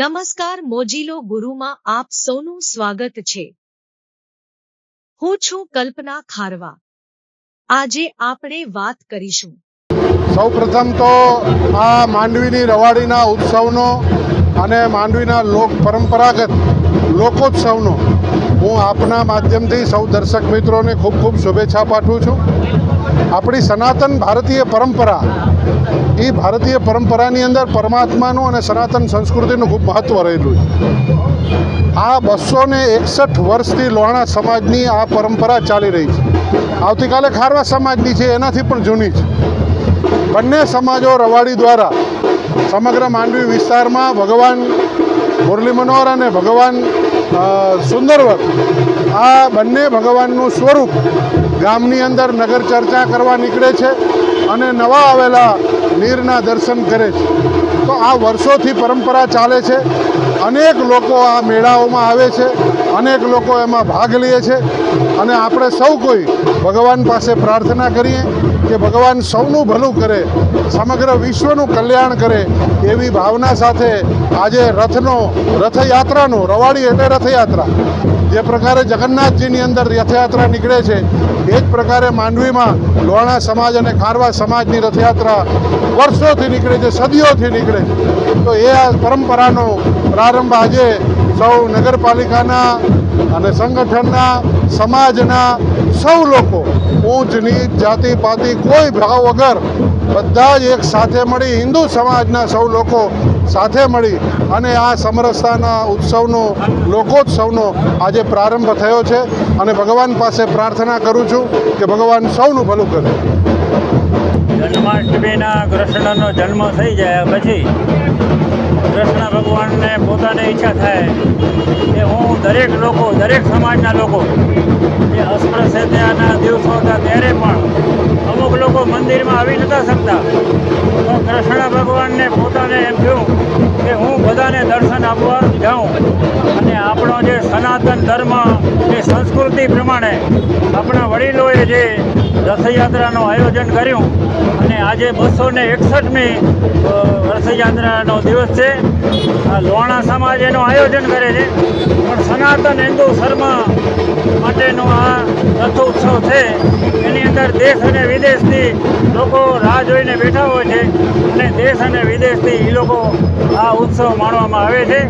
નમસ્કાર મોજીલો ગુરુમાં આપ સૌનું સ્વાગત છે હું છું કલ્પના ખારવા આજે આપણે વાત કરીશું સૌ પ્રથમ તો આ માંડવીની રવાડીના ઉત્સવનો અને માંડવીના લોક પરંપરાગત લોકોત્સવનો હું આપના માધ્યમથી સૌ દર્શક મિત્રોને ખૂબ ખૂબ શુભેચ્છા પાઠવું છું. આપણી સનાતન ભારતીય પરંપરા, એ ભારતીય પરંપરાની અંદર પરમાત્માનું અને સનાતન સંસ્કૃતિનું ખૂબ મહત્ત્વ રહેલું છે. આ બસો ને એકસઠ વર્ષથી લોહાણા સમાજની આ પરંપરા ચાલી રહી છે. આવતીકાલે ખારવા સમાજની છે, એનાથી પણ જૂની છે. બંને સમાજો રવાડી દ્વારા સમગ્ર માંડવી વિસ્તારમાં ભગવાન મુરલી મનોહર અને ભગવાન અ, સુંદરવર આ બંને ભગવાનનું સ્વરૂપ ગામની અંદર નગર ચર્ચા કરવા નીકળે છે અને નવા આવેલા નીરના દર્શન કરે છે. તો આ વર્ષોથી પરંપરા ચાલે છે. અનેક લોકો આ મેળાઓમાં આવે છે. અનેક લોકો એમાં ભાગ લે છે. અને આપણે સૌ કોઈ ભગવાન પાસે પ્રાર્થના કરીએ કે ભગવાન સૌનું ભલું કરે, સમગ્ર વિશ્વનું કલ્યાણ કરે એવી ભાવના સાથે આજે રથનો, રથયાત્રાનો, રવાડી એટલે રથયાત્રા. જે પ્રકારે જગન્નાથજીની અંદર રથયાત્રા નીકળે છે, એ જ પ્રકારે માંડવીમાં લોણા સમાજ અને ખારવા સમાજની રથયાત્રા વર્ષોથી નીકળે છે, સદીઓથી નીકળે તો એ આ પરંપરાનો પ્રારંભ આજે સૌ નગરપાલિકાના અને સંગઠનના, સમાજના સૌ લોકો ઊંચ નીચ જાતિ પાતિ કોઈ ભાવ વગર બધા જ એક સાથે મળી હિન્દુ સમાજના સૌ લોકો સાથે મળી અને આ સમરસતાના ઉત્સવનો, લોકોત્સવનો આજે પ્રારંભ થયો છે અને ભગવાન પાસે પ્રાર્થના કરું છું કે ભગવાન સૌનું ભલું કરે. જન્માષ્ટમીના કૃષ્ણનો જન્મ થઈ જાય પછી કૃષ્ણ ભગવાનને પોતાને ઈચ્છા થાય દરેક લોકો, દરેક સમાજના લોકો જે અસ્પૃશ્યતાના દિવસો હતા ત્યારે પણ અમુક લોકો મંદિરમાં આવી નતા શકતા. તો કૃષ્ણ ભગવાનને પોતાને એમ થયું કે હું બધાને દર્શન આપવા જાઉં. અને આપણો જે સનાતન ધર્મ એ સંસ્કૃતિ પ્રમાણે આપણા વડીલોએ જે રથયાત્રાનું આયોજન કર્યું આજે બસો ને એકસઠમી રથયાત્રાનો દિવસ છે. આ લોહાણા સમાજ એનું આયોજન કરે છે. પણ સનાતન હિન્દુ ધર્મ માટેનો આ રથોત્સવ છે. એની અંદર દેશ અને વિદેશથી લોકો રાહ જોઈને બેઠા હોય છે. અને દેશ અને વિદેશથી એ લોકો આ ઉત્સવ માણવામાં આવે છે.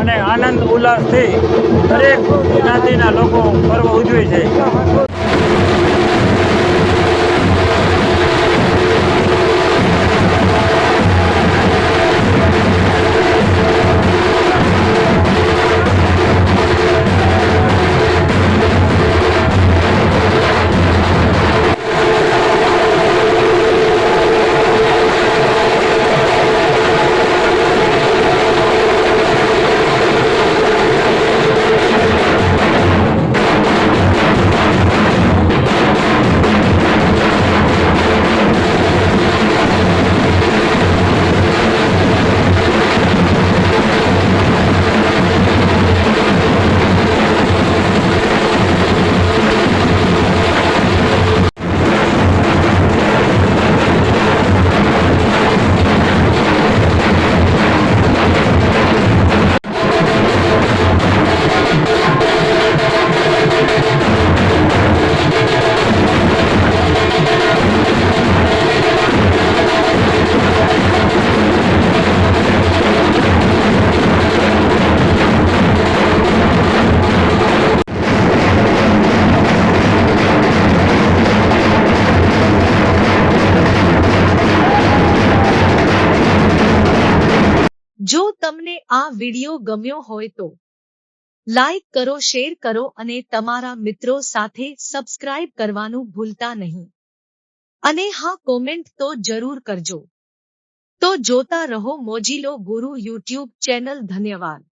અને આનંદ ઉલ્લાસથી દરેક જ્ઞાતિના લોકો પર્વ ઉજવે છે. જો તમને આ વિડિયો ગમ્યો હોય તો લાઈક કરો, શેર કરો અને તમારા મિત્રો સાથે સબસ્ક્રાઇબ કરવાનું ભૂલતા નહીં. અને હા, કોમેન્ટ તો જરૂર કરજો. તો જોતા રહો મોજીલો ગુરુ યુટ્યુબ ચેનલ. ધન્યવાદ.